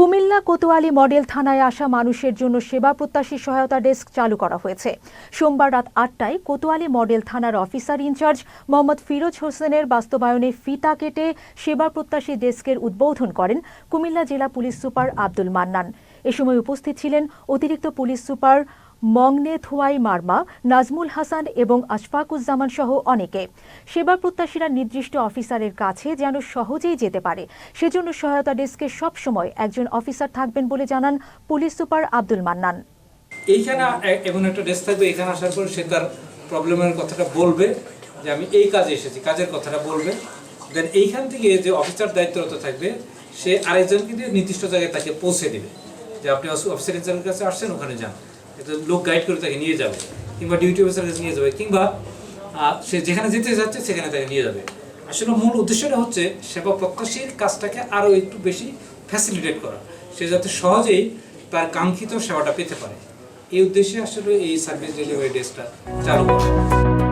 Comilla Kotwali model থানায় আসা মানুষের জন্য সেবা প্রত্যাশী সহায়তা ডেস্ক চালু করা হয়েছে। সোমবার রাত আটটায় কোতোয়ালি মডেল থানার officer in charge Mohammad Firoz হোসেনের বাস্তবায়নে ফিতা কেটে সেবা প্রত্যাশী ডেস্কের উদ্বোধন করেন কুমিল্লা জেলা পুলিশ সুপার আব্দুল মান্নান। এ সময় উপস্থিত ছিলেন অতিরিক্ত পুলিশ সুপার মংনে থুয়াই মার্মা নাজমুল হাসান এবং আশফাকুজ্জামান সহ অনেকে। সেবা প্রত্যাশীরা নির্দিষ্ট অফিসারের কাছে যেন সহজেই যেতে পারে। সেজন্য সহায়তা ডেস্কে সবসময় একজন অফিসার থাকবেন বলে জানান পুলিশ সুপার আব্দুল মান্নান। এইখানে এমন একটা ডেস্ক থাকবে, এখানে আসার পর সে তার প্রবলেমের কথাটা বলবে, যে আমি এই কাজে এসেছি, কাজের কথাটা বলবে। দেন এইখান থেকে যে অফিসার দায়িত্বরত থাকবে, সে আরেকজনকে দিয়ে নির্দিষ্ট জায়গায় তাকে পৌঁছে দেবে। যে আপনি অফিসার কাছে আসছেন, ওখানে যান। এটা লোক গাইড করে তাকে নিয়ে যাবে, কিংবা ডিউটি অফিসার কাছে নিয়ে যাবে, কিংবা সে যেখানে যেতে যাচ্ছে সেখানে তাকে নিয়ে যাবে। আসলে মূল উদ্দেশ্যটা হচ্ছে সেবা প্রত্যাশীর কাজটাকে আরও একটু বেশি ফ্যাসিলিটেট করা। সে যাতে সহজেই তার কাঙ্ক্ষিত সেবাটা পেতে পারে। এই উদ্দেশ্যে আসলে এই সার্ভিস ডেলিভারি ডেস্কটা চালু করা।